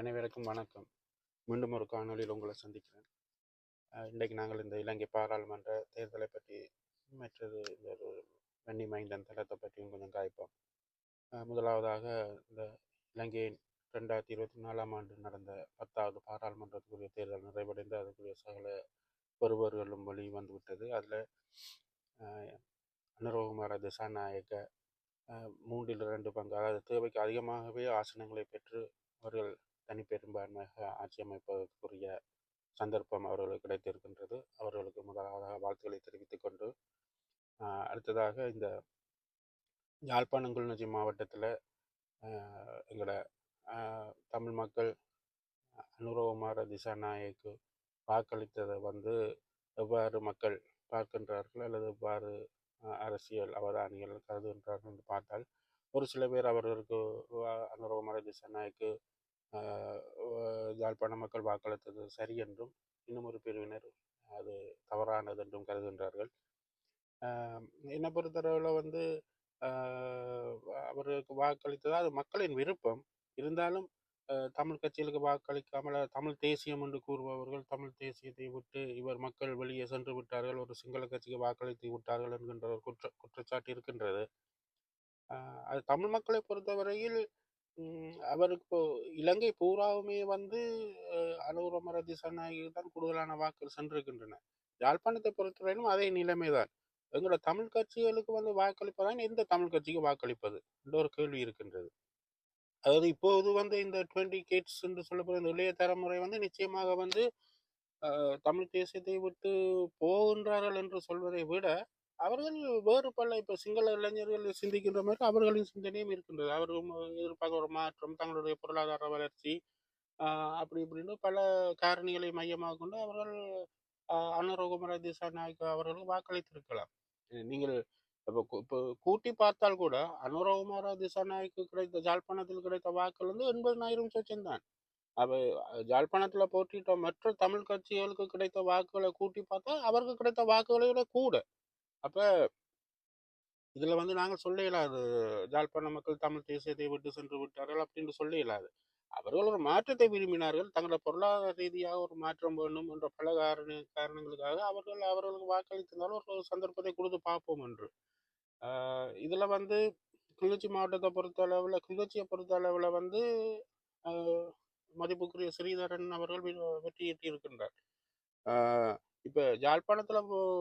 அனைவருக்கும் வணக்கம். மீண்டும் ஒரு காணொலியில் உங்களை சந்திக்கிறேன். இன்றைக்கு நாங்கள் இந்த இலங்கை பாராளுமன்ற தேர்தலை பற்றி மற்றது இந்த ஒரு வன்னி மைந்தன் தளத்தை பற்றியும் கொஞ்சம் காய்ப்போம். முதலாவதாக இந்த இலங்கையின் ரெண்டாயிரத்தி இருபத்தி நாலாம் ஆண்டு நடந்த பத்தாவது பாராளுமன்றத்துக்குரிய தேர்தல் நிறைவடைந்து அதுக்குரிய சகல ஒருவர்களும் வழி வந்துவிட்டது. அதில் அனுரகுமார திசாநாயக்க மூன்றில் இரண்டு பங்கு அதாவது தேவைக்கு அதிகமாகவே ஆசனங்களை பெற்று அவர்கள் தனிப்பெரும்பான்மையாக ஆட்சி அமைப்பதற்குரிய சந்தர்ப்பம் அவர்களுக்கு கிடைத்திருக்கின்றது. அவர்களுக்கு முதலாவதாக வாழ்த்துக்களை தெரிவித்துக் கொண்டு அடுத்ததாக இந்த யாழ்ப்பாணம் கிளிநொச்சி மாவட்டத்தில் எங்களோட தமிழ் மக்கள் அனுரவமார திசாநாயக்கு வாக்களித்ததை வந்து எவ்வாறு மக்கள் பார்க்கின்றார்கள் அல்லது எவ்வாறு அரசியல் அவதானிகள் கருதுகின்றார்கள் என்று பார்த்தால் ஒரு சில பேர் அவர்களுக்கு அனுரவமார திசாநாயக்கு யாழ்ப்பாண மக்கள் வாக்களித்தது சரி என்றும் இன்னும் ஒரு பிரிவினர் அது தவறானது என்றும் கருதுகின்றார்கள் என்னை பொறுத்தளவில் வந்து அவருக்கு வாக்களித்தது அது மக்களின் விருப்பம். இருந்தாலும் தமிழ் கட்சிகளுக்கு வாக்களிக்காமல் தமிழ் தேசியம் என்று கூறுபவர்கள் தமிழ் தேசியத்தை விட்டு இவர் மக்கள் வெளியே சென்று விட்டார்கள் ஒரு சிங்கள கட்சிக்கு வாக்களித்து விட்டார்கள் என்கின்ற ஒரு குற்ற குற்றச்சாட்டு இருக்கின்றது. அது தமிழ் மக்களை பொறுத்தவரையில் அவருக்கு இப்போ இலங்கை பூராவுமே வந்து அனுரமர திசாநாயகி தான் கூடுதலான வாக்குகள் சென்றிருக்கின்றன. யாழ்ப்பாணத்தை பொறுத்தவரையிலும் அதே நிலைமைதான் எங்களோட தமிழ் கட்சிகளுக்கு வந்து வாக்களிப்பதான் எந்த தமிழ் கட்சிக்கு வாக்களிப்பது? என்ற ஒரு கேள்வி இருக்கின்றது. அதாவது இப்போது வந்து இந்த டுவெண்ட்டி கிட்ஸ் என்று சொல்லப்படுற இந்த இளைய தலைமுறை வந்து நிச்சயமாக வந்து தமிழ் தேசியத்தை விட்டு போகின்றார்கள் என்று சொல்வதை விட அவர்கள் வேறு பல இப்போ சிங்கள இளைஞர்கள் சிந்திக்கின்ற மாதிரி அவர்களின் சிந்தனையும் இருக்கின்றது. அவர்களும் எதிர்பார்க்க ஒரு மாற்றம் தங்களுடைய பொருளாதார வளர்ச்சி அப்படி இப்படின்னு பல காரணிகளை மையமாக கொண்டு அவர்கள் அனுரகுமர அனுரகுமார அவர்களுக்கு அவர்கள் வாக்களித்திருக்கலாம். நீங்கள் இப்போ இப்போ கூட்டி பார்த்தால் கூட அனுரகுமார திசாநாயக்கு கிடைத்த ஜாழ்ப்பாணத்தில் கிடைத்த வாக்கள் வந்து எண்பதினாயிரம் சொச்சம் தான் ஜாழ்ப்பாணத்தில் போட்டிட்ட மற்ற தமிழ் கட்சிகளுக்கு கிடைத்த வாக்குகளை கூட்டி பார்த்தா அவருக்கு கிடைத்த வாக்குகளை விட கூட அப்போ இதில் வந்து நாங்கள் சொல்ல இயலாது ஜாழ்ப்பாண மக்கள் தமிழ் தேசியத்தை விட்டு சென்று விட்டார்கள் அப்படின்னு சொல்ல இயலாது அவர்கள் ஒரு மாற்றத்தை விரும்பினார்கள் தங்களோட பொருளாதார ரீதியாக ஒரு மாற்றம் வேண்டும் என்ற பல காரண காரணங்களுக்காக அவர்கள் அவர்களுக்கு வாக்களித்திருந்தாலும் ஒரு சந்தர்ப்பத்தை கொடுத்து பார்ப்போம் என்று. இதில் வந்து கிளிநொச்சி மாவட்டத்தை பொறுத்த அளவில் கிளிநொச்சியை பொறுத்த அளவில் வந்து மதிப்புக்குரிய ஸ்ரீதரன் அவர்கள் வெற்றி வெற்றியீட்டி இருக்கின்றார். இப்ப யாழ்ப்பாணத்துல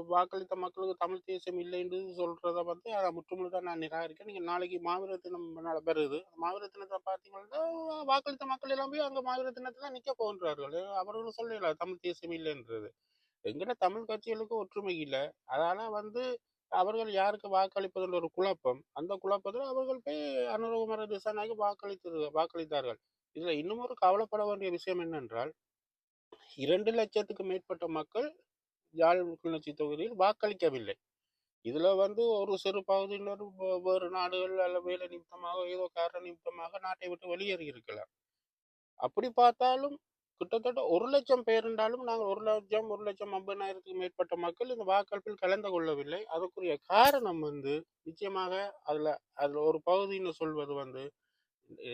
வாக்களித்த மக்களுக்கு தமிழ் தேசியம் இல்லைன்னு சொல்றத வந்து அதை முற்றுமுழுதான் நான் நிராகரிக்கேன் நீங்க நாளைக்கு மாவீர தினம் நடைபெறுது மாவீர தினத்தை பார்த்தீங்கன்னா வாக்களித்த மக்கள் எல்லாம் போய் அங்க மாவீர தினத்துல நிக்க போகின்றார்கள். அவர்களும் சொல்லல தமிழ் தேசியம் இல்லைன்றது. எங்கிட்ட தமிழ் கட்சிகளுக்கு ஒற்றுமை இல்லை. அதனால வந்து அவர்கள் யாருக்கு வாக்களிப்பதுன்ற ஒரு குழப்பம். அந்த குழப்பத்தில் அவர்கள் போய் அனுரகுமார திசாநாயகி வாக்களித்து வாக்களித்தார்கள். இதுல இன்னும் ஒரு கவலைப்பட வேண்டிய விஷயம் என்னென்றால் இரண்டு லட்சத்துக்கு மேற்பட்ட மக்கள் யாழ் கிளர்ச்சி தொகுதியில் வாக்களிக்கவில்லை. இதில் வந்து ஒரு சிறு பகுதியினர் வேறு நாடுகள் அல்ல வேலை நிமித்தமாக ஏதோ காரண நிமித்தமாக நாட்டை விட்டு வெளியேறி இருக்கலாம் அப்படி பார்த்தாலும் கிட்டத்தட்ட ஒரு லட்சம் பேர் இருந்தாலும் நாங்கள் ஒரு லட்சம் ஒரு லட்சம் ஐம்பதாயிரத்துக்கு மேற்பட்ட மக்கள் இந்த வாக்களிப்பில் கலந்து கொள்ளவில்லை. அதற்குரிய காரணம் வந்து நிச்சயமாக அதில் அதில் ஒரு பகுதின்னு சொல்வது வந்து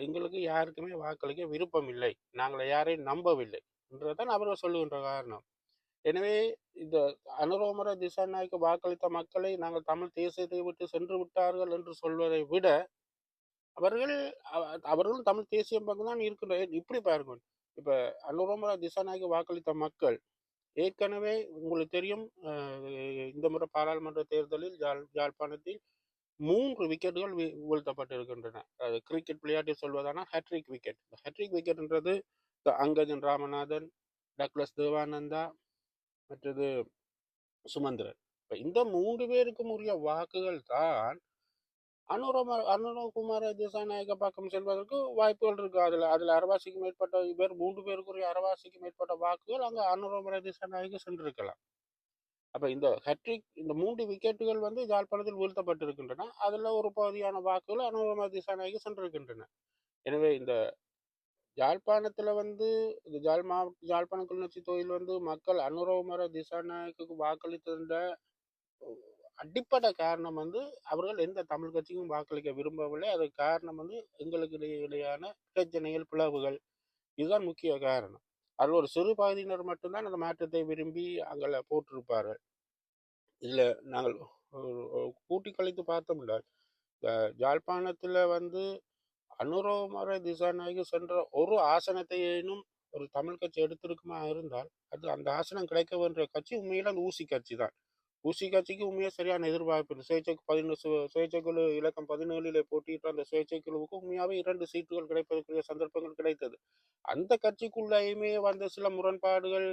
எங்களுக்கு யாருக்குமே வாக்களிக்க விருப்பம் இல்லை. நாங்கள் யாரையும் நம்பவில்லை. என்றதான் அவர்கள் சொல்லுகின்ற காரணம். எனவே இந்த அனுரோமர திசாநாயக்க வாக்களித்த மக்களை நாங்கள் தமிழ் தேசியத்தை விட்டு சென்று விட்டார்கள் என்று சொல்வதை விட அவர்கள் அவர்களும் தமிழ் தேசியம் பக்கம் தான் இருக்கின்ற இப்படி பாருங்கள் இப்போ அனுரோமர திசாநாயக்க வாக்களித்த மக்கள் ஏற்கனவே உங்களுக்கு தெரியும் இந்த முறை பாராளுமன்ற தேர்தலில் யாழ் யாழ்ப்பாணத்தில் மூன்று விக்கெட்டுகள் வீழ்த்தப்பட்டிருக்கின்றன. அது கிரிக்கெட் விளையாட்டில் சொல்வதானால் hat trick wicket. Hat trick விக்கெட்ன்றது Angajan Ramanathan Douglas Devananda மற்றது சுமந்திரன். இப்போ இந்த மூன்று பேருக்கும் உரிய வாக்குகள் தான் அனுரம அனுரகுமார திசாநாயக பக்கம் செல்வதற்கு வாய்ப்புகள் இருக்கு. அதில் அதில் அரவாசிக்கு மேற்பட்ட பேர் மூன்று பேருக்குரிய அரவாசிக்கு மேற்பட்ட வாக்குகள் அங்கே அனுரகுமார திசாநாயக சென்றிருக்கலாம். அப்போ இந்த ஹட்ரிக் இந்த மூன்று விக்கெட்டுகள் வந்து யாழ்ப்பாணத்தில் வீழ்த்தப்பட்டிருக்கின்றன. அதில் ஒரு பகுதியான வாக்குகள் அனுரகுமார திசாநாயக சென்றிருக்கின்றன. எனவே இந்த யாழ்ப்பாணத்தில் வந்து இந்த ஜாழ் மாவட்ட யாழ்ப்பாண கிளிநொச்சி தொகுதியில் வந்து மக்கள் அனுரவமர திசாநாயக்கு வாக்களித்திருந்த அடிப்படை காரணம் வந்து அவர்கள் எந்த தமிழ் கட்சிக்கும் வாக்களிக்க விரும்பவில்லை. அதுக்கு காரணம் வந்து எங்களுக்கு இடையே பிரச்சனைகள் பிளவுகள். இதுதான் முக்கிய காரணம். அதில் ஒரு சிறு பகுதியினர் மட்டும்தான் அந்த மாற்றத்தை விரும்பி அங்கே போட்டிருப்பார்கள். இதில் நாங்கள் கூட்டி கழித்து பார்த்தோம்னா இந்த வந்து அனுரோமர திசாநாயகி சென்ற ஒரு ஆசனத்தையேனும் ஒரு தமிழ் கட்சி எடுத்திருக்குமா இருந்தால் அது அந்த ஆசனம் கிடைக்க வேண்டிய கட்சி உண்மையில அந்த ஊசி கட்சி தான். ஊசி கட்சிக்கு உண்மையாக சரியான எதிர்பார்ப்பு இல்லை. சுயேட்சை பதினொன்று சுயேட்சைக்குழு இலக்கம் பதினேழில் போட்டியிட்ட அந்த சுயேட்சை குழுவுக்கு உண்மையாகவே இரண்டு சீட்டுகள் கிடைப்பதற்குரிய சந்தர்ப்பங்கள் கிடைத்தது. அந்த கட்சிக்குள்ளேயுமே வந்த சில முரண்பாடுகள்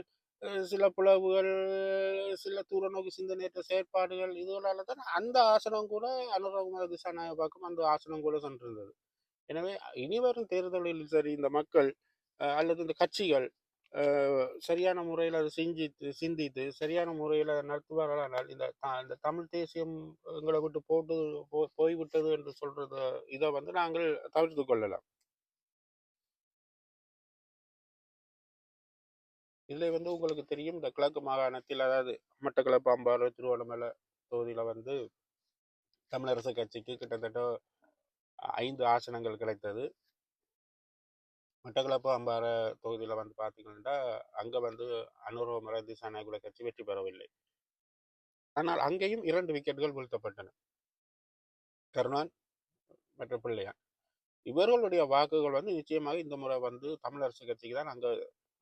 சில பிளவுகள் சில தூர நோக்கி சிந்தனையற்ற செயற்பாடுகள் இதுகளால தான் அந்த ஆசனம் கூட அனுரகுமார திசாநாயகாக்கும் அந்த ஆசனம் கூட சென்றிருந்தது. எனவே இனிவரும் தேர்தலில் சரி இந்த மக்கள் அஹ், அல்லது இந்த கட்சிகள் சரியான முறையில் அதை சிந்தித்து சிந்தித்து சரியான முறையில் அதை நடத்துவார்களானால் இந்த த- இந்த தமிழ் தேசியம் எங்களை விட்டு போட்டு போ- போய்விட்டது என்று சொல்றது இதை வந்து நாங்கள் தவிர்த்து கொள்ளலாம். இதில் வந்து உங்களுக்கு தெரியும் இந்த கிழக்கு மாகாணத்தில் அதாவது மட்டக்களப்பு அம்பாறு திருவண்ணாமலை தொகுதியில் வந்து தமிழரசு கட்சிக்கு கிட்டத்தட்ட ஐந்து ஆசனங்கள் கிடைத்தது. மட்டக்களப்பு அம்பாறை தொகுதியில் வந்து பார்த்தீங்கன்னா அங்கே வந்து அனுரவ மரதி சாநாயகுல கட்சி வெற்றி பெறவில்லை. ஆனால் அங்கேயும் இரண்டு விக்கெட்டுகள் வீழ்த்தப்பட்டன. கருணான் மற்றும் பிள்ளையான். இவர்களுடைய வாக்குகள் வந்து நிச்சயமாக இந்த முறை வந்து தமிழரசு கட்சிக்கு தான் அங்கே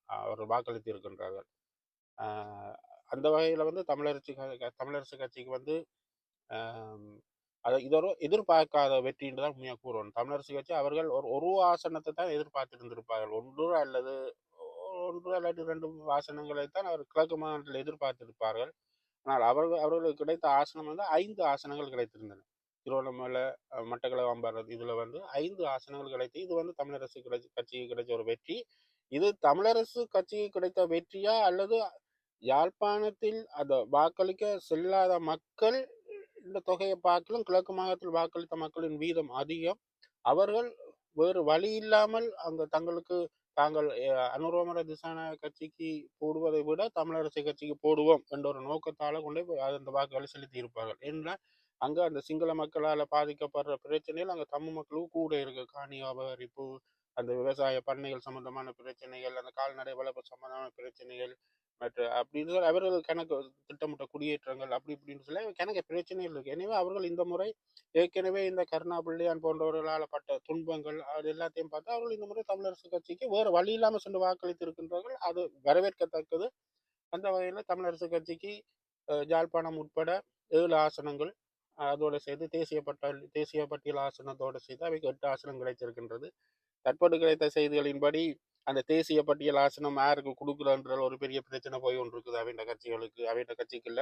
அவர்கள் வாக்களித்து இருக்கின்றார்கள் ஆஹ் அந்த வகையில் வந்து தமிழரசு தமிழரசு கட்சிக்கு வந்து அது இது ஒரு எதிர்பார்க்காத வெற்றின்னு தான் உண்மையாக கூறணும். தமிழரசு கட்சி அவர்கள் ஒரு ஒரு ஆசனத்தை தான் எதிர்பார்த்துருந்திருப்பார்கள். ஒன்று அல்லது ஒன்று அல்லது ரெண்டு ஆசனங்களை தான் அவர் கிழக்கு மாநிலத்தில் எதிர்பார்த்திருப்பார்கள். ஆனால் அவர்கள் அவர்களுக்கு கிடைத்த ஆசனம் வந்து ஐந்து ஆசனங்கள் கிடைத்திருந்தன. திருவண்ணாமலை அஹ், மட்டக்களப்பு இதில் வந்து ஐந்து ஆசனங்கள் கிடைத்து இது வந்து தமிழரசு கிடைச்சி கட்சிக்கு கிடைச்ச ஒரு வெற்றி. இது தமிழரசு கட்சிக்கு கிடைத்த வெற்றியா அல்லது யாழ்ப்பாணத்தில் அந்த வாக்களிக்க செல்லாத மக்கள் இந்த தொகையை பார்க்கலும் கிழக்கு மாகாணத்தில் வாக்களித்த மக்களின் வீதம் அதிகம். அவர்கள் வேறு வழி இல்லாமல் அங்க தங்களுக்கு தாங்கள் அஹ், அனுரோமர கட்சிக்கு போடுவதை விட தமிழரசு கட்சிக்கு போடுவோம் என்ற ஒரு நோக்கத்தால கொண்டு போய் அந்த வாக்குகளை செலுத்தி இருப்பார்கள் என்றால் அங்க அந்த சிங்கள மக்களால் பாதிக்கப்படுற பிரச்சனைகள் அங்க தமிழ் மக்களும் கூட இருக்கு. காணி அபகரிப்பு அந்த விவசாய பண்ணைகள் சம்பந்தமான பிரச்சனைகள் அந்த கால்நடை வளர்ப்பு சம்பந்தமான பிரச்சனைகள் மற்ற uh, அப்படின்னு சொல்லி அவர்கள் கணக்கு திட்டமிட்ட குடியேற்றங்கள் அப்படி இப்படின்னு சொல்லி கணக்கு பிரச்சனைகள் இருக்கு. எனவே அவர்கள் இந்த முறை ஏற்கனவே இந்த கருணா பிள்ளையான் போன்றவர்களால் பட்ட துன்பங்கள் அது எல்லாத்தையும் பார்த்தா அவர்கள் இந்த முறை தமிழரசு கட்சிக்கு வேறு வழி இல்லாமல் சென்று வாக்களித்து இருக்கின்றார்கள் அது வரவேற்கத்தக்கது. அந்த வகையில் தமிழரசு கட்சிக்கு ஜாழ்ப்பாணம் உட்பட ஏழு ஆசனங்கள் அதோடு சேர்த்து தேசிய பட்டால் தேசிய பட்டியல் ஆசனத்தோடு சேர்த்து அவைக்கு எட்டு ஆசனம் கிடைத்திருக்கின்றது. தற்போது கிடைத்த செய்திகளின்படி அந்த தேசிய பட்டியல் ஆசனம் யாருக்கு கொடுக்குறன்ற ஒரு பெரிய பிரச்சனை போய் ஒன்று இருக்குது அவைண்ட கட்சிகளுக்கு அவைண்ட கட்சிக்குள்ள.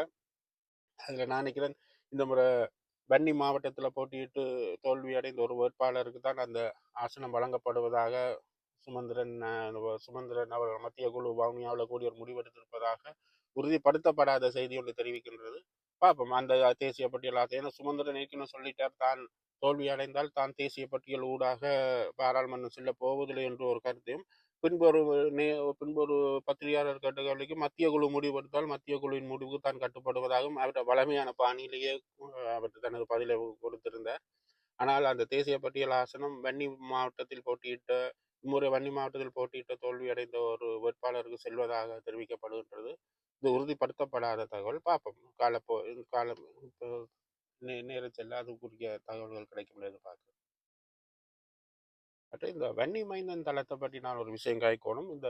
அதில் நான் நினைக்கிறேன் இந்த முறை வன்னி மாவட்டத்தில் போட்டியிட்டு தோல்வி அடைந்த ஒரு வேட்பாளருக்கு தான் அந்த ஆசனம் வழங்கப்படுவதாக சுமந்திரன் சுமந்திரன் அவர் மத்திய குழு வவுனியாவில் கூடிய ஒரு முடிவெடுத்திருப்பதாக உறுதிப்படுத்தப்படாத செய்தி ஒன்று தெரிவிக்கின்றது. பார்ப்போம். அந்த தேசிய பட்டியல் ஆசை ஏன்னா சுமந்திரன் ஏற்கனவே சொல்லிட்டார் தான் தோல்வி அடைந்தால் தான் தேசிய பட்டியல் ஊடாக பாராளுமன்றம் செல்ல போவதில்லை என்று ஒரு கருத்தையும் பின்பொரு நே பின்பொரு பத்திரிகையாளர் கேட்ட கேள்விக்கு மத்திய குழு முடிவெடுத்தால் மத்திய குழுவின் முடிவுக்கு தான் கட்டுப்படுவதாகவும் அவர் வளமையான பாணியிலேயே அவர் தனது பதிலை கொடுத்திருந்தார். ஆனால் அந்த தேசிய பட்டியல் ஆசனம் வன்னி மாவட்டத்தில் போட்டியிட்ட இம்முறை வன்னி மாவட்டத்தில் போட்டியிட்ட தோல்வியடைந்த ஒரு வேட்பாளருக்கு செல்வதாக தெரிவிக்கப்படுகின்றது. இது உறுதிப்படுத்தப்படாத தகவல். பார்ப்போம். காலப்போ காலம் இப்போ நே- நேரம் செல்ல அதுக்குரிய தகவல்கள் கிடைக்கும் என்று பார்க்குறோம் மற்ற இந்த வன்னி மைந்தன் தளத்தை பற்றி நான் ஒரு விஷயம் காய்க்கணும் இந்த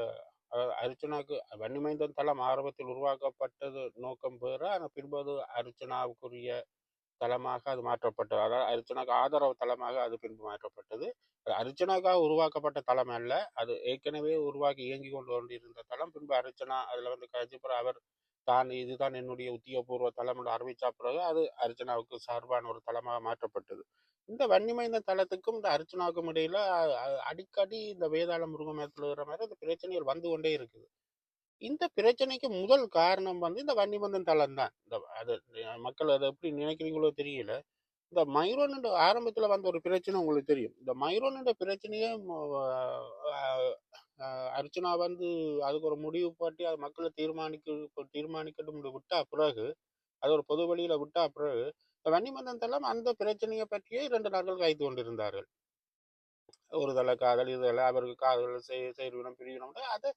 அர்ச்சனாவுக்கு வன்னி மைந்தன் தளம் ஆரம்பத்தில் உருவாக்கப்பட்டது நோக்கம் பெற ஆனால் பின்பு அர்ச்சனாவுக்குரிய தளமாக அது மாற்றப்பட்டது. அதாவது அர்ச்சனாக்கு ஆதரவு தளமாக அது பின்பு மாற்றப்பட்டது. அது அர்ச்சனாக்காக உருவாக்கப்பட்ட தளம் அல்ல. அது ஏற்கனவே உருவாக்கி இயங்கி கொண்டு கொண்டிருந்த தளம். பின்பு அர்ச்சனா அதில் வந்து கழிச்சுப்புறம் அவர் தான் இதுதான் என்னுடைய உத்தியோகபூர்வ தளம் என்று அறிவிச்சா பிறகு அது அர்ச்சனாவுக்கு சார்பான ஒரு தளமாக மாற்றப்பட்டது. இந்த வன்னிமைந்த தளத்துக்கும் இந்த அர்ச்சனாவுக்கும் இடையில அடிக்கடி இந்த வேதாள முருகமரத்தில் இருக்கிற மாதிரி இந்த பிரச்சனைகள் வந்து கொண்டே இருக்குது. இந்த பிரச்சனைக்கு முதல் காரணம் வந்து இந்த வன்னிமந்தன் தளம் தான். இந்த அது மக்கள் அதை எப்படி நினைக்கிறீங்களோ தெரியல. இந்த மைரோனோட ஆரம்பத்தில் வந்த ஒரு பிரச்சனை உங்களுக்கு தெரியும். இந்த மைரோனோட பிரச்சனையே அர்ச்சனா வந்து அதுக்கு ஒரு முடிவு போட்டு அது மக்களை தீர்மானிக்க தீர்மானிக்கட்டும் விட்டா பிறகு அது ஒரு பொது வழியில் விட்டா பிறகு வன்னிமந்தன் தளம் அந்த பிரச்சனையை பற்றியே இரண்டு நாட்கள் கைத்து கொண்டிருந்தார்கள். ஒரு தலை காதல் இதுதலை அவருக்கு காதல் செய் செய்யணும் பிரியணும் அது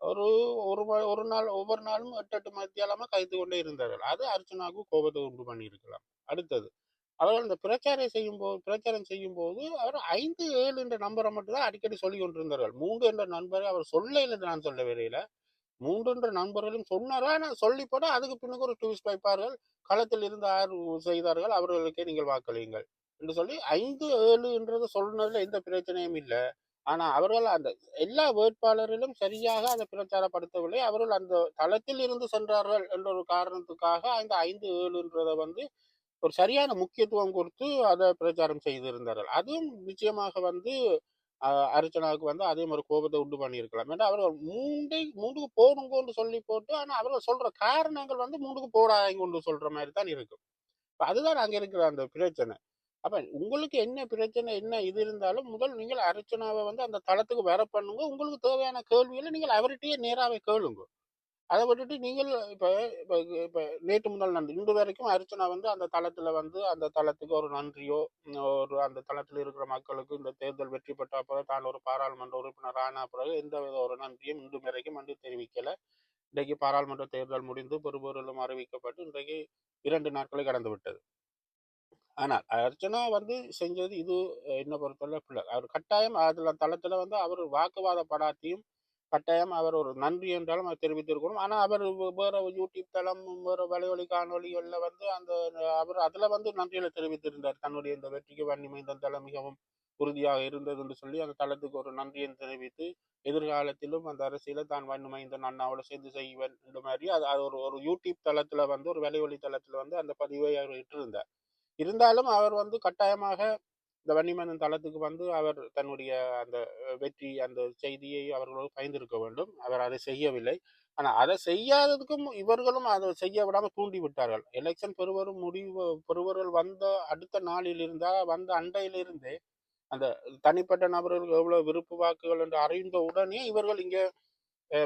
ஒரு ஒரு ஒரு நாள் ஒவ்வொரு நாளும் எட்டு எட்டு மத்தியாலமா கைத்து கொண்டே இருந்தார்கள். அது அர்ச்சனாவுக்கு கோபத்தை உண்டு பண்ணியிருக்கலாம். அடுத்தது அவர்கள் அந்த பிரச்சாரம் செய்யும் போது பிரச்சாரம் செய்யும் போது அவர் ஐந்து ஏழு என்ற நம்பரை மட்டும்தான் அடிக்கடி சொல்லி கொண்டிருந்தார்கள் மூன்று என்ற நண்பரை அவர் சொல்ல இல்லை நான் சொல்ல வரையில மூன்றுன்ற நண்பர்களும் சொன்னாரா? நான் சொல்லி போட அதுக்கு பின்னுக்கு ஒரு ட்விஸ்ட் வைப்பார்கள். களத்தில் இருந்து யார் செய்தார்கள். அவர்களுக்கே நீங்கள் வாக்களியுங்கள் என்று சொல்லி ஐந்து ஏழு என்றது எந்த பிரச்சனையும் இல்லை. ஆனால் அவர்கள் அந்த எல்லா வேட்பாளரிலும் சரியாக அதை பிரச்சாரப்படுத்தவில்லை அவர்கள் அந்த தளத்தில் இருந்து சென்றார்கள் என்ற ஒரு காரணத்துக்காக அந்த ஐந்து ஏழுன்றதை வந்து ஒரு சரியான முக்கியத்துவம் கொடுத்து அதை பிரச்சாரம் செய்திருந்தார்கள். அதுவும் நிச்சயமாக வந்து அர்ச்சனாவுக்கு வந்து அதே மாதிரி கோபத்தை உண்டு பண்ணியிருக்கலாம். ஏன்னா அவர்கள் மூண்டை மூண்டுக்கு போடுங்கன்னு சொல்லி போட்டு ஆனால் அவர்கள் சொல்கிற காரணங்கள் வந்து மூண்டுக்கு போடாதீங்கன்னு சொல்கிற மாதிரி தான் இருக்கும். இப்போ அதுதான் அங்கே இருக்கிற அந்த பிரச்சனை. அப்போ உங்களுக்கு என்ன பிரச்சனை என்ன இது இருந்தாலும் முதல் நீங்கள் அர்ச்சனாவை வந்து அந்த தளத்துக்கு வர பண்ணுங்க. உங்களுக்கு தேவையான கேள்விகளை நீங்கள் அவர்கிட்டயே நேராகவே கேளுங்க. அதை விட்டுட்டு நீங்கள் இப்போ இப்போ இப்போ நேற்று முதல் நன்றி இன்று வரைக்கும் அர்ச்சனா வந்து அந்த தளத்தில் வந்து அந்த தளத்துக்கு ஒரு நன்றியோ ஒரு அந்த தளத்தில் இருக்கிற மக்களுக்கு இந்த தேர்தல் வெற்றி பெற்ற பிறகு தான் ஒரு பாராளுமன்ற உறுப்பினர் ஆன பிறகு எந்த வித ஒரு நன்றியும் இன்று வரைக்கும் வந்து தெரிவிக்கலை. இன்றைக்கு பாராளுமன்ற தேர்தல் முடிந்து பெருபொருளும் அறிவிக்கப்பட்டு இன்றைக்கு இரண்டு நாட்களை கடந்து விட்டது. ஆனால் அர்ச்சனா வந்து செஞ்சது இது என்ன பொறுத்தவரை பிள்ளை அவர் கட்டாயம் அதில் தளத்தில் வந்து அவர் வாக்குவாத படாத்தையும் கட்டாயம் அவர் ஒரு நன்றி என்றாலும் அவர் தெரிவித்திருக்கணும். ஆனால் அவர் வே- வேற யூடியூப் தளம் வேற வலைவழி காணொலிகளில் வந்து அந்த அவர் அதுல வந்து நன்றிகளை தெரிவித்திருந்தார். தன்னுடைய இந்த வெற்றிக்கு வன்னிமைந்த தளம் மிகவும் உறுதியாக இருந்தது என்று சொல்லி அந்த தளத்துக்கு ஒரு நன்றியை தெரிவித்து எதிர்காலத்திலும் அந்த அரசியல தான் வன்னிமைந்த அண்ணாவோட சேர்ந்து செய்வேன் இந்த மாதிரி அது அது ஒரு ஒரு யூடியூப் தளத்துல வந்து ஒரு வலைவழி தளத்தில் வந்து அந்த பதிவை அவர் இட்டிருந்தார். இருந்தாலும் அவர் வந்து கட்டாயமாக இந்த வன்னிமன்னன் தளத்துக்கு வந்து அவர் தன்னுடைய அந்த வெற்றி அந்த செய்தியை அவர்களோடு பயந்திருக்க வேண்டும். அவர் அதை செய்யவில்லை. ஆனால் அதை செய்யாததுக்கும் இவர்களும் அதை செய்ய விடாமல் தூண்டி விட்டார்கள். எலெக்ஷன் பெறுவரும் முடிவு பெறுவர்கள் வந்த அடுத்த நாளில் இருந்தால் வந்த அண்டையிலிருந்தே அந்த தனிப்பட்ட நபர்களுக்கு எவ்வளவு விருப்பு வாக்குகள் என்று அறிந்த உடனே இவர்கள் இங்கே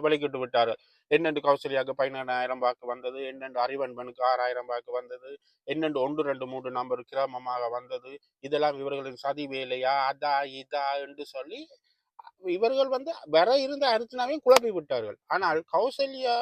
வெளிக்கிட்டு விட்டார்கள். என்னென்று கௌசல்யாவுக்கு பதினெண்ணாயிரம் வாக்கு வந்தது என்னென்று அறிவன்பனுக்கு ஆறாயிரம் வாக்கு வந்தது என்னென்று ஒன்று ரெண்டு மூன்று நம்பர் கிராமமாக வந்தது. இதெல்லாம் இவர்களின் சதி வேலையா? அதா இதா என்று சொல்லி இவர்கள் வந்து வர இருந்த அர்ச்சனாவையும் குழப்பி விட்டார்கள். ஆனால் கௌசல்யா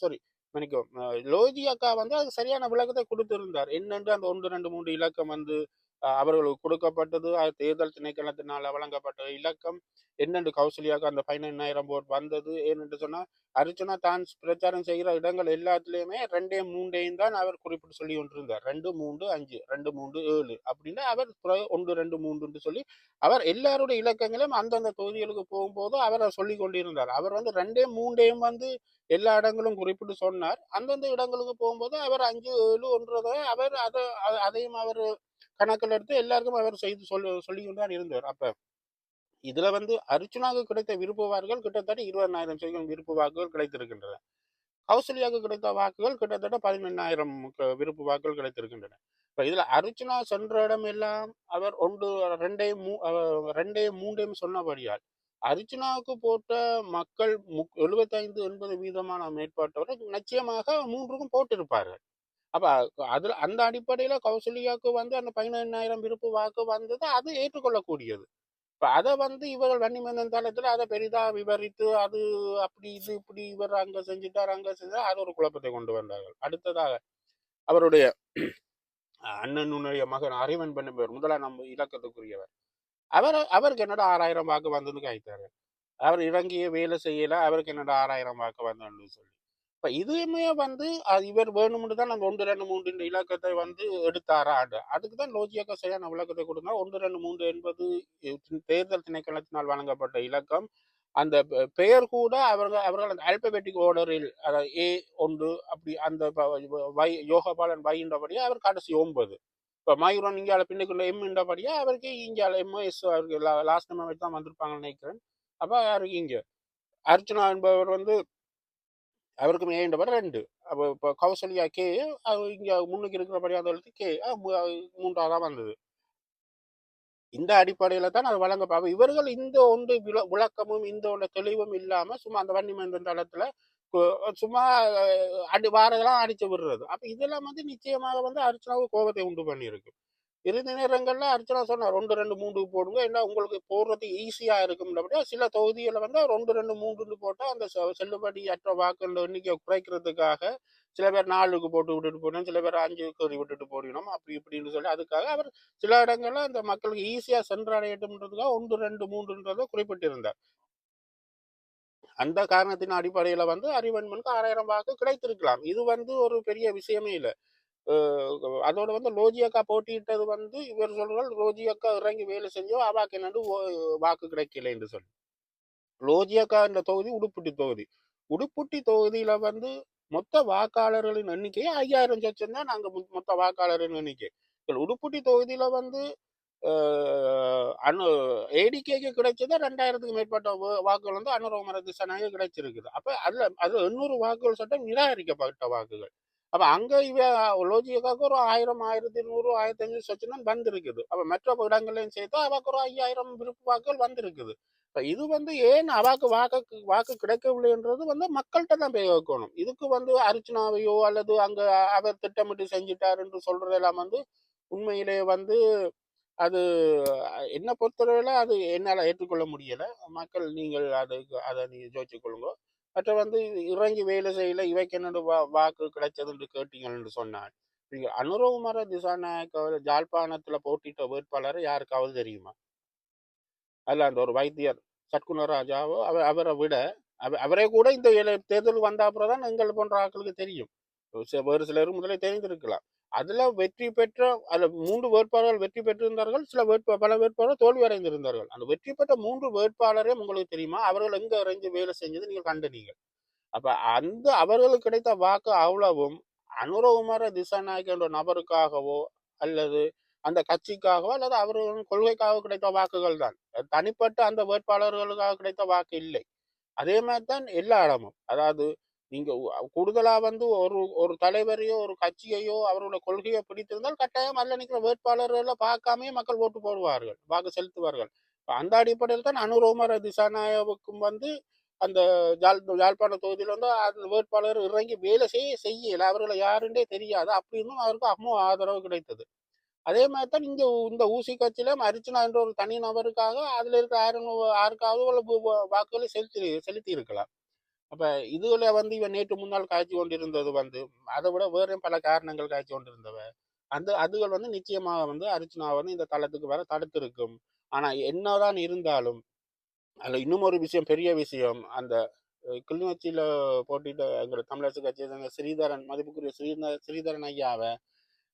சாரி மன்னிக்கும் லோஜி அக்கா வந்து அது சரியான விளக்கத்தை கொடுத்திருந்தார். என்னென்று அந்த ஒன்று ரெண்டு மூன்று இலக்கம் வந்து அவர்களுக்கு கொடுக்கப்பட்டது அது தேர்தல் திணைக்களத்தினால் வழங்கப்பட்ட இலக்கம் என்னென்று கௌசல்யாவுக்கு அந்த பதினெண்ணாயிரம் போட் வந்தது ஏனென்று சொன்னால் அர்ச்சனா தான் பிரச்சாரம் செய்கிற இடங்கள் எல்லாத்துலேயுமே ரெண்டே மூண்டையும் தான் அவர் குறிப்பிட்டு சொல்லி கொண்டிருந்தார். ரெண்டு மூன்று அஞ்சு ரெண்டு மூன்று ஏழு அப்படின்னு அவர் ஒன்று ரெண்டு மூன்றுன்னு சொல்லி அவர் எல்லாருடைய இலக்கங்களும் அந்தந்த தொகுதிகளுக்கு போகும்போது அவர் சொல்லி கொண்டிருந்தார். அவர் வந்து ரெண்டே மூண்டையும் வந்து எல்லா இடங்களும் குறிப்பிட்டு சொன்னார். அந்தந்த இடங்களுக்கு போகும்போது அவர் அஞ்சு ஏழு ஒன்றதை அவர் அதை அதையும் அவர் கணக்கில் எடுத்து எல்லாருக்கும் அவர் செய்து சொல்லி சொல்லி கொண்டுதான் இருந்தார். அப்ப இதுல வந்து அர்ச்சுனாவுக்கு கிடைத்த விருப்ப வாக்குகள் கிட்டத்தட்ட இருபதனாயிரம் சதவீதம் விருப்ப வாக்குகள் கிடைத்திருக்கின்றன. கௌசல்யாவுக்கு கிடைத்த வாக்குகள் கிட்டத்தட்ட பதினெண்ணாயிரம் விருப்ப வாக்குகள் கிடைத்திருக்கின்றன. இப்ப இதுல அர்ச்சுனா சென்ற இடம் எல்லாம் அவர் ஒன்று ரெண்டையும் மூ ரெண்டே ரெண்டையும் மூண்டையும் சொன்னபடியால் அர்ச்சுனாவுக்கு போட்ட மக்கள் முக் எழுபத்தைந்து எண்பது வீதமான மேற்பாட்டவர்கள் நிச்சயமாக மூன்றுக்கும் போட்டிருப்பார்கள். அப்ப அதில் அந்த அடிப்படையில கௌசல்யாவுக்கு வந்து அந்த பதினெண்ணாயிரம் விருப்பு வாக்கு வந்தது அது ஏற்றுக்கொள்ளக்கூடியது. இப்போ அதை வந்து இவர்கள் வன்னிமந்தன் தளத்துல அதை பெரிதா விவரித்து அது அப்படி இது இப்படி இவர் அங்க செஞ்சுட்டார் அங்கே செஞ்சார் அது ஒரு குழப்பத்தை கொண்டு வந்தார்கள். அடுத்ததாக அவருடைய அண்ணனுடைய மகன் அறிவன் பண்ணுபவர் முதலாம் நம்ம இலக்கத்துக்குரியவர். அவர் அவருக்கு என்னடா ஆறாயிரம் வாக்கு வந்ததுன்னு காய்த்தாரு அவர் இறங்கிய வேலை செய்யல அவருக்கு என்னடா ஆறாயிரம் வாக்கு வந்ததுன்னு சொல்லி. இப்ப இதுவுமே வந்து அது இவர் வேணும்னு தான் அந்த ஒன்று ரெண்டு மூன்று இந்த இலக்கத்தை வந்து எடுத்தாரா? அதுக்கு தான் லோஜியாக்க சரியான விளக்கத்தை கொடுத்தா ஒன்று ரெண்டு மூன்று என்பது தேர்தல் திணைக்களத்தினால் வழங்கப்பட்ட இலக்கம். அந்த பெயர் கூட அவர்கள் அவர்கள் அந்த அல்பபெட்டிக் ஓர்டரில் அதாவது ஏ ஒன்று அப்படி அந்த வை யோகபாலன் வைன்றபடியே அவர் கடைசி ஒன்பது. இப்போ மயூரன் இங்கால பின்னுக்குள்ள எம் அவருக்கு இங்கால எம் எஸ் அவருக்கு லாஸ்ட் டைம் தான் வந்திருப்பாங்கன்னு நினைக்கிறேன். அப்போ அவருக்கு இங்கே. அர்ச்சனா என்பவர் வந்து அவருக்கும் ஏண்டவர் ரெண்டு. அப்போ இப்போ கௌசல்யா கே இங்கே முன்னுக்கு இருக்கிறபடி அந்த எழுத்து கே மூன்றாவதாக வந்தது. இந்த அடிப்படையில் தான் அது வழங்க இவர்கள் இந்த ஒன்று விளக்கமும் இந்த ஒன்று தெளிவும் இல்லாம சும்மா அந்த வன்னி தளத்துல தளத்தில் சும்மா அடி வாரதெல்லாம் அடிச்சு விடுறது. அப்போ இதெல்லாம் வந்து நிச்சயமாக வந்து அர்ச்சனாவுக்கு கோபத்தை உண்டு பண்ணியிருக்கு. இறுதி நேரங்களில் அர்ச்சனா சொன்னார் ரெண்டு ரெண்டு மூன்று போடுங்க. ஏன்னா உங்களுக்கு போடுறது ஈஸியா இருக்கும்ன்றபடியா சில தொகுதிகளை வந்து ரெண்டு ரெண்டு மூன்று போட்டா அந்த செ- செல்லுபடி அற்ற வாக்குகள் எண்ணிக்கை குறைக்கிறதுக்காக சில பேர் நாலுக்கு போட்டு விட்டுட்டு போடணும் சில பேர் அஞ்சுக்கு விட்டுட்டு போடணும் அப்படி இப்படின்னு சொல்லி அதுக்காக அவர் சில இடங்களில் அந்த மக்களுக்கு ஈஸியா சென்றடையட்டும்ன்றதுக்காக ஒன்று ரெண்டு மூன்றுன்றதை குறிப்பிட்டிருந்தார். அந்த காரணத்தின் அடிப்படையில வந்து அறிவன்மனுக்கு ஆறாயிரம் வாக்கு கிடைத்திருக்கலாம். இது வந்து ஒரு பெரிய விஷயமே இல்லை. அதோட வந்து லோஜி அக்கா போட்டியிட்டது வந்து இவர் சொல்றால் ரோஜி அக்கா இறங்கி வேலை செஞ்சோ அவாக்கு என்னண்டு வாக்கு கிடைக்கல என்று சொல்லி. லோஜி அக்கா என்ற தொகுதி உடுப்புட்டி தொகுதி. உடுப்புட்டி தொகுதியில வந்து மொத்த வாக்காளர்களின் எண்ணிக்கை ஐயாயிரம் சொச்சம் தான் நாங்கள் மொத்த வாக்காளரின் எண்ணிக்கை. உடுப்புட்டி தொகுதியில வந்து அனு ஏடிகேக்கு கிடைச்சது ரெண்டாயிரத்துக்கு மேற்பட்ட வாக்குகள் வந்து அனுரோமர திசனாக கிடைச்சிருக்குது. அப்போ அதில் அதில் எண்ணூறு வாக்குகள் சட்டம் நிராகரிக்கப்பட்ட வாக்குகள். அப்ப அங்க இவ லோஜிக்காக ஒரு ஆயிரம் ஆயிரத்தி நூறு ஆயிரத்தி அஞ்சூறு சொச்சம் வந்திருக்குது. அப்ப மற்ற இடங்களையும் சேர்த்து அவாக்கு ஒரு ஐயாயிரம் விருப்பு வாக்குகள் வந்திருக்குது. இப்ப இது வந்து ஏன் அவாக்கு வாக்கு வாக்கு கிடைக்கவில்லைன்றது வந்து மக்கள்கிட்ட தான் போய் இதுக்கு வந்து அர்ச்சனாவையோ அல்லது அங்க அவர் திட்டமிட்டு செஞ்சிட்டார் என்று சொல்றதெல்லாம் வந்து உண்மையிலே வந்து அது என்ன பொறுத்தவரையில அது என்னால் ஏற்றுக்கொள்ள முடியல. மக்கள் நீங்கள் அதுக்கு அதை நீங்கள் யோசிச்சு கொள்ளுங்க. மற்ற வந்து இறங்கி வேலை செய்யல இவைக்கு என்னோட வா வாக்கு கிடைச்சதுன்னு கேட்டீங்கன்னு சொன்னார். நீங்க அனுரகுமார திசாநாயக்க ஜாழ்ப்பாணத்தில் போட்டிட்ட வேட்பாளர் யாருக்காவது தெரியுமா? அதில் அந்த ஒரு வைத்தியர் சட்குணராஜாவோ அவ அவரை விட அவ- அவரே கூட இந்த தேர்தல் வந்த அப்புறம் தான் எங்கள் போன்ற ஆட்களுக்கு தெரியும். சில- வேறு சிலரும் முதலே தெரிந்திருக்கலாம். அதில் வெற்றி பெற்ற அதில் மூன்று வேட்பாளர்கள் வெற்றி பெற்றிருந்தார்கள். சில வேட்பா பல வேட்பாளர்கள் தோல்வி அடைந்திருந்தார்கள் அந்த வெற்றி பெற்ற மூன்று வேட்பாளரே உங்களுக்கு தெரியுமா? அவர்கள் எங்கே இறங்கி வேலை செஞ்சது நீங்கள் கண்டனீங்கள் அப்போ அந்த அவர்களுக்கு கிடைத்த வாக்கு அவ்வளவும் அனுரகுமார திசாநாயக் என்ற நபருக்காகவோ அல்லது அந்த கட்சிக்காகவோ அல்லது அவர்களின் கொள்கைக்காக கிடைத்த வாக்குகள் தான். தனிப்பட்ட அந்த வேட்பாளர்களுக்காக கிடைத்த வாக்கு இல்லை. அதே மாதிரி தான் எல்லா இடமும். அதாவது நீங்க கூடுதலாக கூடுதலா வந்து ஒரு ஒரு தலைவரையோ ஒரு கட்சியையோ அவரோட கொள்கையோ பிடித்திருந்தால் கட்டாயம் அதில் நிற்கிற வேட்பாளர்களை பார்க்காமயே மக்கள் ஓட்டு போடுவார்கள் வாக்கு செலுத்துவார்கள். இப்போ அந்த அடிப்படையில் தான் அனுரோமர திசாநாயவுக்கும் வந்து அந்த ஜாழ் யாழ்ப்பாண தொகுதியில் வந்து அந்த வேட்பாளர் இறங்கி வேலை செய்ய செய்யல. அவர்களை யாருன்றே தெரியாது. அப்படின்னும் அவருக்கு அம்மோ ஆதரவு கிடைத்தது. அதே மாதிரி தான் இங்கே இந்த ஊசி கட்சியிலும் அர்ச்சனா என்ற ஒரு தனி நபருக்காக அதில் இருக்கிற யாரும் யாருக்காவது உள்ள வாக்குகளை செலுத்தி செலுத்தி இருக்கலாம் அப்போ இதுல வந்து இவன் நேற்று முன்னால் காய்ச்சி கொண்டிருந்தது வந்து அதை விட வேறையும் பல காரணங்கள் காய்ச்சி கொண்டிருந்தவ. அந்த அதுகள் வந்து நிச்சயமாக வந்து அர்ச்சனா வந்து இந்த தளத்துக்கு வர தடுத்திருக்கும். ஆனால் என்னதான் இருந்தாலும் அதில் இன்னும் ஒரு விஷயம் பெரிய விஷயம் அந்த கிளிநொச்சியில் கிளிநொச்சியில போட்டிட்டு எங்கள் தமிழரசு கட்சியை சேர்ந்த ஸ்ரீதரன் மதிப்புக்குரிய ஸ்ரீதர ஸ்ரீதரன் ஐயாவை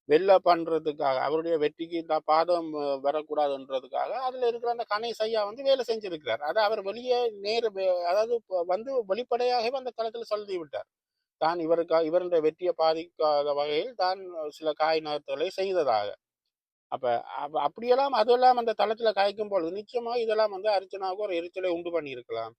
வெளில பண்றதுக்காக அவருடைய வெற்றிக்கு இந்த பாதம் வரக்கூடாதுன்றதுக்காக அதுல இருக்கிற அந்த கணேஷ் ஐயா வந்து வேலை செஞ்சிருக்கிறார். அதை அவர் வெளியே நேர் அதாவது வந்து வெளிப்படையாகவே அந்த களத்தில் சொல்லி விட்டார் தான் இவருக்கா இவருடைய வெற்றியை பாதிக்காத வகையில் தான் சில காய் நகர்த்தலை செய்ததாக. அப்ப அப்ப அப்படியெல்லாம் அதெல்லாம் அந்த தளத்துல காய்க்கும் பொழுது நிச்சயமா இதெல்லாம் வந்து அர்ச்சனாவுக்கு ஒரு எரிச்சலை உண்டு பண்ணியிருக்கலாம்.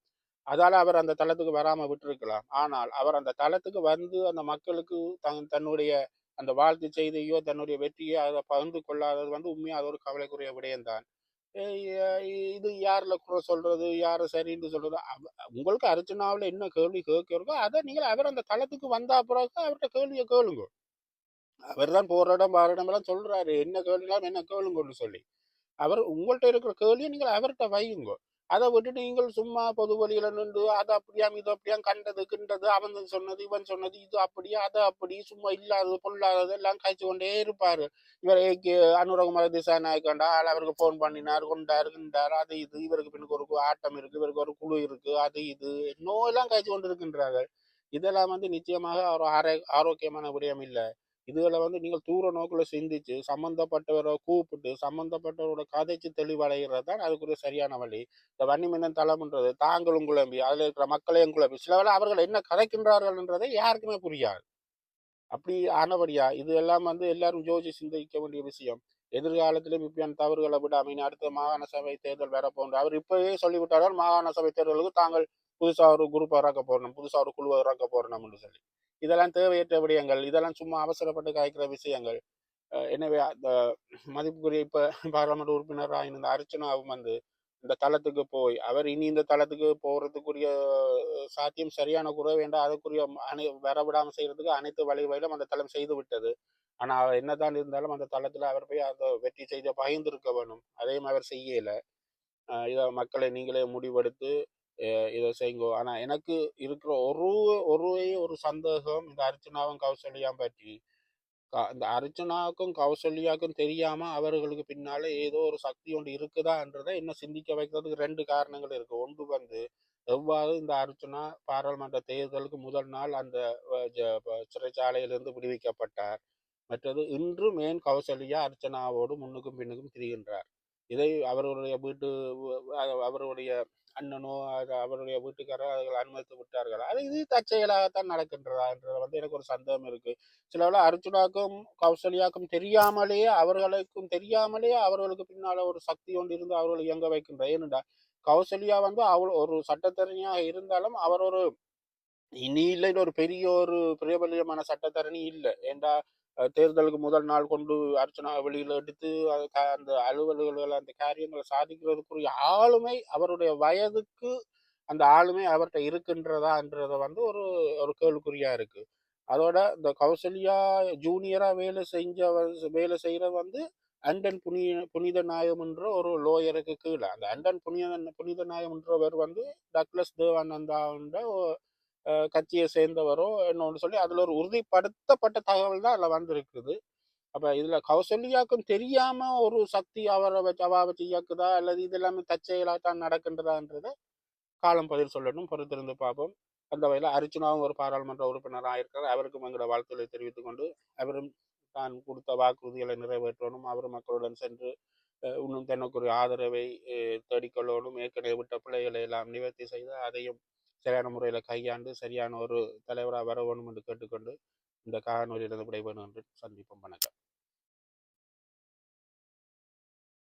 அதால அவர் அந்த தளத்துக்கு வராம விட்டிருக்கலாம். ஆனால் அவர் அந்த தளத்துக்கு வந்து அந்த மக்களுக்கு தன் தன்னுடைய அந்த வாழ்த்து செய்தியோ தன்னுடைய வெற்றியோ அதை பகிர்ந்து கொள்ளாதது வந்து உண்மையாக அது ஒரு கவலைக்குரிய விடயம்தான் இது யாரில் குறை சொல்றது யாரு சரின்னு சொல்றது அவ- உங்களுக்கு அர்ச்சனாவில் என்ன கேள்வி கேட்கிறதோ அதை நீங்கள் அவர் அந்த தளத்துக்கு வந்தா பிறகு அவர்கிட்ட கேள்வியை கேளுங்க. அவர் தான் போகிற இடம் வார இடமெல்லாம் சொல்கிறாரு சொல்றாரு. என்ன கேள்வினாலும் என்ன கேளுங்கன்னு சொல்லி. அவர் உங்கள்கிட்ட இருக்கிற கேள்வியை நீங்கள் அவர்கிட்ட வையுங்க. அதை விட்டுட்டு நீங்கள் சும்மா பொது வழியில நின்று அது அப்படியாம் இது அப்படியாம் கண்டது கிண்டது அவன் சொன்னது இவன் சொன்னது இது அப்படியா அது அப்படி சும்மா இல்லாதது பொல்லாதது எல்லாம் காய்ச்சி கொண்டே இருப்பாரு. இவர் ஏகே அனுரகுமார திசாநாயக்கண்டா ஆள் அவருக்கு ஃபோன் பண்ணினார் கொண்டார் கிண்டார் அது இது இவருக்கு பின்னுக்கு ஒரு ஆட்டம் இருக்கு இவருக்கு ஒரு குழு இருக்கு அது இது நோயெல்லாம் காய்ச்சி கொண்டு இருக்கின்றார்கள். இதெல்லாம் வந்து நிச்சயமாக ஒரு ஆரோக்கியமான விடயம் இல்லை. இதுகளை வந்து நீங்கள் தூர நோக்குல சிந்திச்சு சம்மந்தப்பட்டவரை கூப்பிட்டு சம்மந்தப்பட்டவரோட கதைச்சு தெளிவடைகிறது தான் அதுக்குரிய சரியான வழி. இந்த வன்னிமன்னன் தளம்ன்றது தாங்களும் குழம்பி அதில் இருக்கிற மக்களையும் குழம்பி. சில வேளை அவர்கள் என்ன கதைக்கின்றார்கள் என்றதை யாருக்குமே புரியாது. அப்படி ஆனபடியா இது எல்லாம் வந்து எல்லாரும் யோசிச்சு சிந்திக்க வேண்டிய விஷயம். எதிர்காலத்திலும் இப்படியான தவறுகளை விட இனி அடுத்த மாகாண சபை தேர்தல் வேற போன்ற அவர் இப்பவே சொல்லிவிட்டார்கள் மாகாண சபை தேர்தலுக்கு தாங்கள் புதுசாக ஒரு குரூப் இறக்க போறணும் புதுசாக ஒரு குழுவை இறக்க போறணும்னு சொல்லி. இதெல்லாம் தேவையற்ற விடயங்கள் இதெல்லாம் சும்மா அவசரப்பட்டு காய்க்கிற விஷயங்கள். எனவே அந்த மதிப்புக்குரிய இப்போ பாராளுமன்ற உறுப்பினராக இருந்த அர்ச்சனாவும் வந்து இந்த தளத்துக்கு போய் அவர் இனி இந்த தளத்துக்கு போகிறதுக்குரிய சாத்தியம் சரியான குறைவு வேண்டாம் அதுக்குரிய அனை வரவிடாமல் செய்கிறதுக்கு அனைத்து வழிவகையிலும் அந்த தளம் செய்து விட்டது. ஆனால் அவர் என்னதான் இருந்தாலும் அந்த தளத்தில் அவர் போய் அந்த வெற்றி செய்து பகிர்ந்திருக்க வேணும். அதையும் அவர் செய்யலை. இதை மக்களை நீங்களே முடிவெடுத்து இதை செய்யுங்கோ. ஆனால் எனக்கு இருக்கிற ஒரு ஒரு ஒரு சந்தேகம் இந்த அர்ச்சனாவும் கௌசல்யாவும் பற்றி. க- இந்த அர்ச்சனாவுக்கும் கௌசல்யாவுக்கும் தெரியாமல் அவர்களுக்கு பின்னால் ஏதோ ஒரு சக்தி ஒன்று இருக்குதான்றதை இன்னும் சிந்திக்க வைக்கிறதுக்கு ரெண்டு காரணங்கள் இருக்குது ஒன்று வந்து எவ்வாறு இந்த அர்ச்சனா பாராளுமன்ற தேர்தலுக்கு முதல் நாள் அந்த சிறைச்சாலையிலிருந்து விடுவிக்கப்பட்டார். மற்றது இன்றும் ஏன் கௌசல்யா அர்ச்சனாவோடு முன்னுக்கும் பின்னுக்கும் திரிகின்றார்? இதை அவருடைய வீட்டு அவருடைய அண்ணனோ அது அவருடைய வீட்டுக்காரோ அவர்கள் அனுமதித்து விட்டார்கள்? அது இது தற்செயலாகத்தான் நடக்கின்றதா என்றது வந்து எனக்கு ஒரு சந்தேகம் இருக்கு. சிலவில் அர்ஜுனாக்கும் கௌசல்யாக்கும் தெரியாமலேயே அவர்களுக்கும் தெரியாமலேயே அவர்களுக்கு பின்னால ஒரு சக்தி ஒன்று இருந்து அவர்கள் இயங்க வைக்கின்ற ஏனென்றா கௌசல்யா வந்து அவள் ஒரு சட்டத்தரணியாக இருந்தாலும் அவர் ஒரு இனி இல்லை ஒரு பெரிய ஒரு பிரபலியமான சட்டத்தரணி இல்லை. ஏண்டா தேர்தலுக்கு முதல் நாள் கொண்டு அர்ச்சனா வெளியில் எடுத்து அது அந்த அலுவல்கள் அந்த காரியங்களை சாதிக்கிறதுக்குரிய ஆளுமை அவருடைய வயதுக்கு அந்த ஆளுமை அவர்கிட்ட இருக்கின்றதான்றத வந்து ஒரு ஒரு கேள்விக்குறியா இருக்கு. அதோட இந்த கௌசல்யா ஜூனியரா வேலை செஞ்ச வேலை செய்யற வந்து அண்டன் புனித புனித நாயம்ன்ற ஒரு லோயருக்கு கீழே. அந்த அண்டன் புனித புனித நாயம்ன்றவர் வந்து டக்ளஸ் தேவானந்தான்ற கட்சியை சேர்ந்தவரோ என்னொன்று சொல்லி அதில் ஒரு உறுதிப்படுத்தப்பட்ட தகவல் தான் அதில் வந்திருக்குது. அப்போ இதில் கௌசல்யாக்கும் தெரியாமல் ஒரு சக்தி அவரை வச்சு அவா வச்சு இயக்குதா? அல்லது இது எல்லாமே தற்செயலா தான் நடக்கின்றதான்றதை காலம் பதில் சொல்லணும். பொறுத்திருந்து பார்ப்போம். அந்த வகையில் அர்ச்சுனாவும் ஒரு பாராளுமன்ற உறுப்பினராக இருக்கிறார் அவருக்கும் எங்களோட வாழ்த்துக்களை தெரிவித்துக் கொண்டு அவரும் தான் கொடுத்த வாக்குறுதிகளை நிறைவேற்றணும். அவர் மக்களுடன் சென்று இன்னும் தனக்குரிய ஆதரவை தேடிக்கொள்ளணும். ஏற்கனவே விட்ட பிள்ளைகளை எல்லாம் நிவர்த்தி செய்து அதையும் சரியான முறையில் கையாண்டு சரியான ஒரு தலைவராக வர வேணும் என்று கேட்டுக்கொண்டு இந்த காணொலியிலிருந்து விடைபெறுகின்றேன். என்று சந்திப்போம். வணக்கம்.